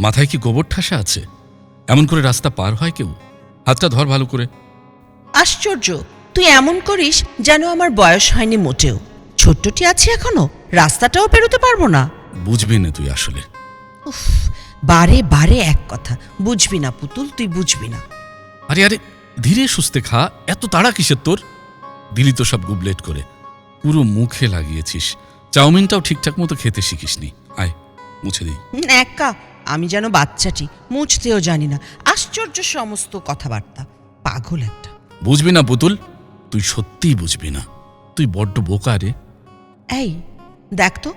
মাথায় কি গোবর ঠাসা আছে? এমন করে রাস্তা পার হয় কেউ? হাতটা ধর ভালো করে। আশ্চর্য তুই এমন করিস যেন আমার বয়স হয়নি মোটেও। ছোট্টটি আছে এখনও রাস্তাটাও পেরোতে পারব না। বুঝবি না তুই আসলে। উফ বারে বারে এক কথা বুঝবি না পুতুল তুই বুঝবি না। আরে আরে ধীরে সুস্থে খা এত তাড়া কিসের তোর? দিলি তো সব গুবলেট করে। পুরো মুখে লাগিয়েছিস। চাউমিনটাও ঠিকঠাক মতো খেতে শিখিসনি। আয় মুছে দিই। একা আমি যেন বাচ্চাটি মুছতেও জানি না। আশ্চর্য সমস্ত কথাবার্তা। পাগল একটা। বুঝবি না পুতুল? তুই সত্যিই বুঝবি না। তুই বড্ড বোকা রে। এই দেখ তো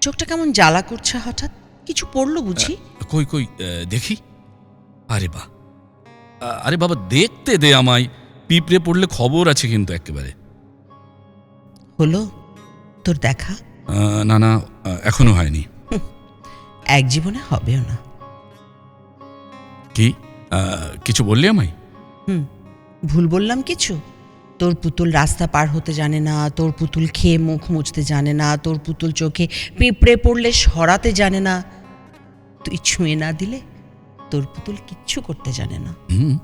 চোখটা কেমন জ্বালা করছে হঠাৎ। কিছু পড়ল বুঝি? কই কই দেখি। আরে বা আরে বাবা দেখতে দে আমায়। পিঁপড়ে পড়লে খবর আছে কিন্তু একেবারে। হলো তোর দেখা? না না এখনও হয়নি। এক জীবনে হবেও না। কি? আহ, কিছু বললি আমায়? হুম ভুল বললাম কিছু? তোর পুতুল রাস্তা পার হতে জানে না তোর পুতুল খেয়ে মুখ মুছতে জানে না তোর পুতুল চোখে পিঁপড়ে পড়লে সরাতে জানে না। তুই ছুঁয়ে না দিলে তোর পুতুল কিচ্ছু করতে জানে না। হুম।